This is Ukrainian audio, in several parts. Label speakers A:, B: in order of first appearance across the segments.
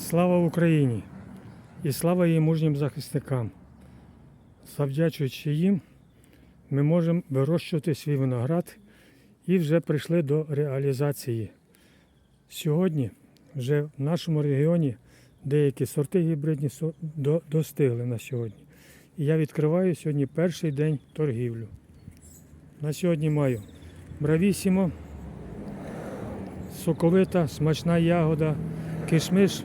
A: Слава Україні і слава її мужнім захисникам. Завдячуючи їм, ми можемо вирощувати свій виноград і вже прийшли до реалізації. Сьогодні вже в нашому регіоні деякі сорти гібридні достигли на сьогодні. І я відкриваю сьогодні перший день торгівлю. На сьогодні маю бравісімо, соковита, смачна ягода, кишмиш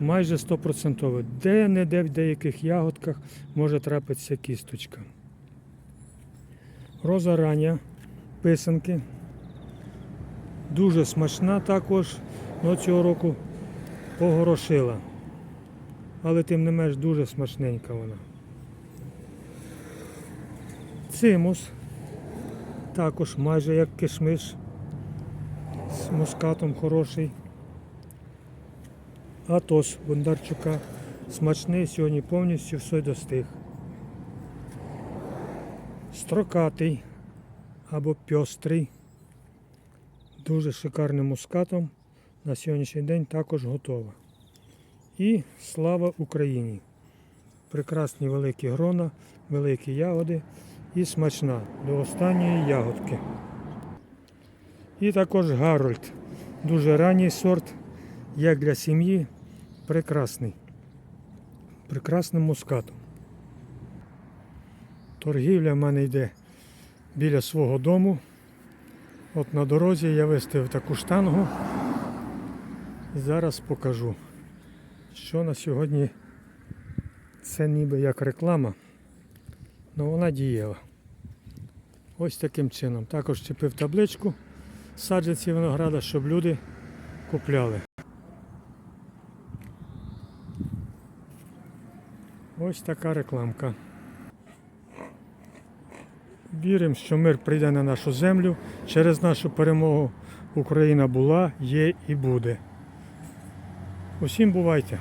A: майже 100%. Де-не-де в деяких ягодках може трапитися кісточка. Роза рання, писанки. Дуже смачна також, але цього року погорошила. Але тим не менш дуже смачненька вона. Цимус також майже як кишмиш з мускатом хороший. Атос Бондарчука смачний, сьогодні повністю все достиг. Строкатий або пьострий, дуже шикарним мускатом. На сьогоднішній день також готова. І слава Україні! Прекрасні великі грона, великі ягоди і смачна до останньої ягодки. І також Гарольд. Дуже ранній сорт, як для сім'ї, прекрасний. Прекрасним мускатом. Торгівля в мене йде біля свого дому. От на дорозі я виставив таку штангу. І зараз покажу, що на сьогодні це ніби як реклама, але вона дієва. Ось таким чином. Також чіпив табличку саджанці винограда, щоб люди купляли. Ось така рекламка. Віримо, що мир прийде на нашу землю. Через нашу перемогу Україна була, є і буде. Усім бувайте!